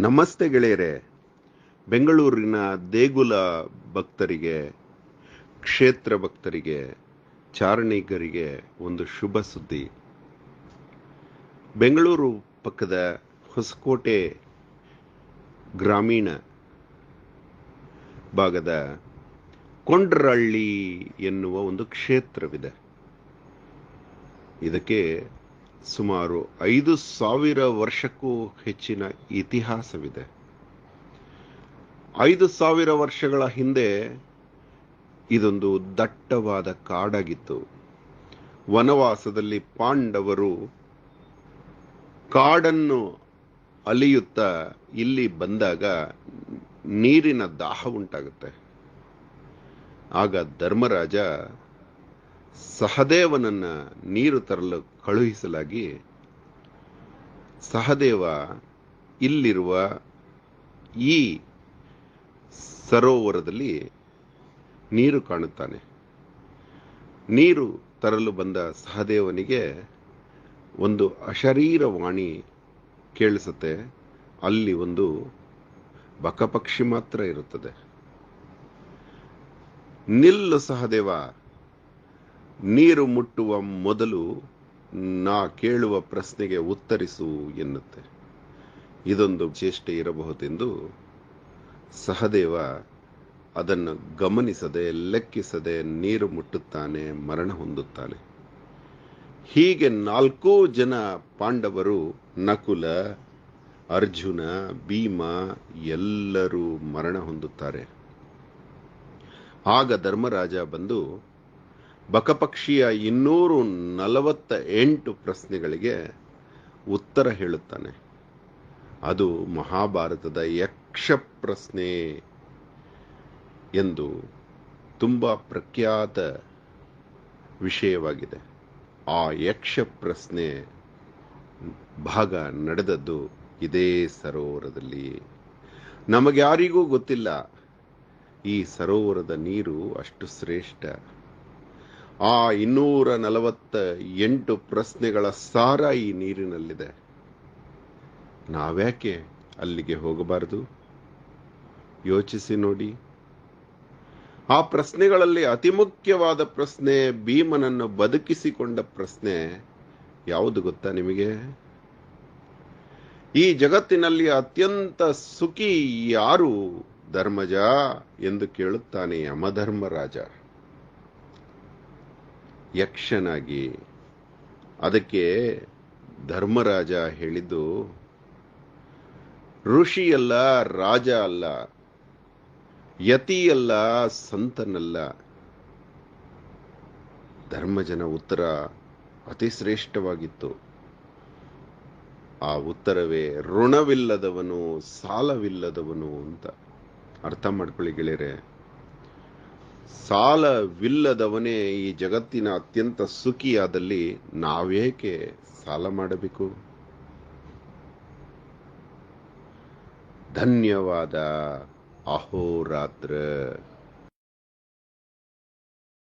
ನಮಸ್ತೆ ಗೆಳೆಯರೆ. ಬೆಂಗಳೂರಿನ ದೇಗುಲ ಭಕ್ತರಿಗೆ, ಕ್ಷೇತ್ರ ಭಕ್ತರಿಗೆ, ಚಾರಣಿಗರಿಗೆ ಒಂದು ಶುಭ ಸುದ್ದಿ. ಬೆಂಗಳೂರು ಪಕ್ಕದ ಹೊಸಕೋಟೆ ಗ್ರಾಮೀಣ ಭಾಗದ ಕೊಂಡ್ರಹಳ್ಳಿ ಎನ್ನುವ ಒಂದು ಕ್ಷೇತ್ರವಿದೆ. ಇದಕ್ಕೆ ಸುಮಾರು ಐದು ಸಾವಿರ ವರ್ಷಕ್ಕೂ ಹೆಚ್ಚಿನ ಇತಿಹಾಸವಿದೆ. ಐದು ಸಾವಿರ ವರ್ಷಗಳ ಹಿಂದೆ ಇದೊಂದು ದಟ್ಟವಾದ ಕಾಡಾಗಿತ್ತು. ವನವಾಸದಲ್ಲಿ ಪಾಂಡವರು ಕಾಡನ್ನು ಅಲಿಯುತ್ತಾ ಇಲ್ಲಿ ಬಂದಾಗ ನೀರಿನ ದಾಹ ಉಂಟಾಗುತ್ತೆ. ಆಗ ಧರ್ಮರಾಜ ಸಹದೇವನನ್ನ ನೀರು ತರಲು ಕಳುಹಿಸಲಾಗಿ ಸಹದೇವ ಇಲ್ಲಿರುವ ಈ ಸರೋವರದಲ್ಲಿ ನೀರು ಕಾಣುತ್ತಾನೆ. ನೀರು ತರಲು ಬಂದ ಸಹದೇವನಿಗೆ ಒಂದು ಅಶರೀರವಾಣಿ ಕೇಳಿಸುತ್ತೆ. ಅಲ್ಲಿ ಒಂದು ಬಕಪಕ್ಷಿ ಮಾತ್ರ ಇರುತ್ತದೆ. ನಿಲ್ಲು ಸಹದೇವ ನೀರು ಮುಟ್ಟುವ ಮೊದಲು ನಾ ಕೇಳುವ ಪ್ರಶ್ನೆಗೆ ಉತ್ತರಿಸು ಎನ್ನುತ್ತೆ. ಇದೊಂದು ಚೇಷ್ಟೆ ಇರಬಹುದೆಂದು ಸಹದೇವ ಅದನ್ನು ಗಮನಿಸದೆ ಲೆಕ್ಕಿಸದೆ ನೀರು ಮುಟ್ಟುತ್ತಾನೆ, ಮರಣ ಹೊಂದುತ್ತಾನೆ. ಹೀಗೆ ನಾಲ್ಕೂ ಜನ ಪಾಂಡವರು ನಕುಲ, ಅರ್ಜುನ, ಭೀಮ ಎಲ್ಲರೂ ಮರಣ ಹೊಂದುತ್ತಾರೆ. ಆಗ ಧರ್ಮರಾಜ ಬಂದು ಬಕಪಕ್ಷಿಯ ಇನ್ನೂರು ನಲವತ್ತ ಎಂಟು ಪ್ರಶ್ನೆಗಳಿಗೆ ಉತ್ತರ ಹೇಳುತ್ತಾನೆ. ಅದು ಮಹಾಭಾರತದ ಯಕ್ಷ ಪ್ರಶ್ನೆ ಎಂದು ತುಂಬ ಪ್ರಖ್ಯಾತ ವಿಷಯವಾಗಿದೆ. ಆ ಯಕ್ಷ ಪ್ರಶ್ನೆ ಭಾಗ ನಡೆದದ್ದು ಇದೇ ಸರೋವರದಲ್ಲಿ. ನಮಗ್ಯಾರಿಗೂ ಗೊತ್ತಿಲ್ಲ. ಈ ಸರೋವರದ ನೀರು ಅಷ್ಟು ಶ್ರೇಷ್ಠ. ಆ ಇನ್ನೂರ ನಲವತ್ತ ಎಂಟು ಪ್ರಶ್ನೆಗಳ ಸಾರ ಈ ನೀರಿನಲ್ಲಿದೆ. ನಾವ್ಯಾಕೆ ಅಲ್ಲಿಗೆ ಹೋಗಬಾರದು? ಯೋಚಿಸಿ ನೋಡಿ. ಆ ಪ್ರಶ್ನೆಗಳಲ್ಲಿ ಅತಿ ಮುಖ್ಯವಾದ ಪ್ರಶ್ನೆ, ಭೀಮನನ್ನು ಬದುಕಿಸಿಕೊಂಡ ಪ್ರಶ್ನೆ ಯಾವುದು ಗೊತ್ತಾ ನಿಮಗೆ? ಈ ಜಗತ್ತಿನಲ್ಲಿ ಅತ್ಯಂತ ಸುಖಿ ಯಾರು ಧರ್ಮಜ ಎಂದು ಕೇಳುತ್ತಾನೆ ಯಮಧರ್ಮರಾಜ. ಯಕ್ಷನಾಗಿ. ಅದಕ್ಕೆ ಧರ್ಮರಾಜ ಹೇಳಿದ್ದು, ಋಷಿಯಲ್ಲ ರಾಜ ಅಲ್ಲ, ಯತಿಯಲ್ಲ ಸಂತನಲ್ಲ. ಧರ್ಮಜನ ಉತ್ತರ ಅತಿ ಶ್ರೇಷ್ಠವಾಗಿತ್ತು. ಆ ಉತ್ತರವೇ ಋಣವಿಲ್ಲದವನು ಸಾಲವಿಲ್ಲದವನು ಅಂತ. ಅರ್ಥ ಮಾಡ್ಕೊಳ್ಳಿ ಗೆಳೆಯರೆ. ಸಾಲವಿಲ್ಲದವನೇ ಈ ಜಗತ್ತಿನ ಅತ್ಯಂತ ಸುಖಿಯಾದಲ್ಲಿ ನಾವೇಕೆ ಸಾಲ ಮಾಡಬೇಕು? ಧನ್ಯವಾದ ಅಹೋರಾತ್ರ.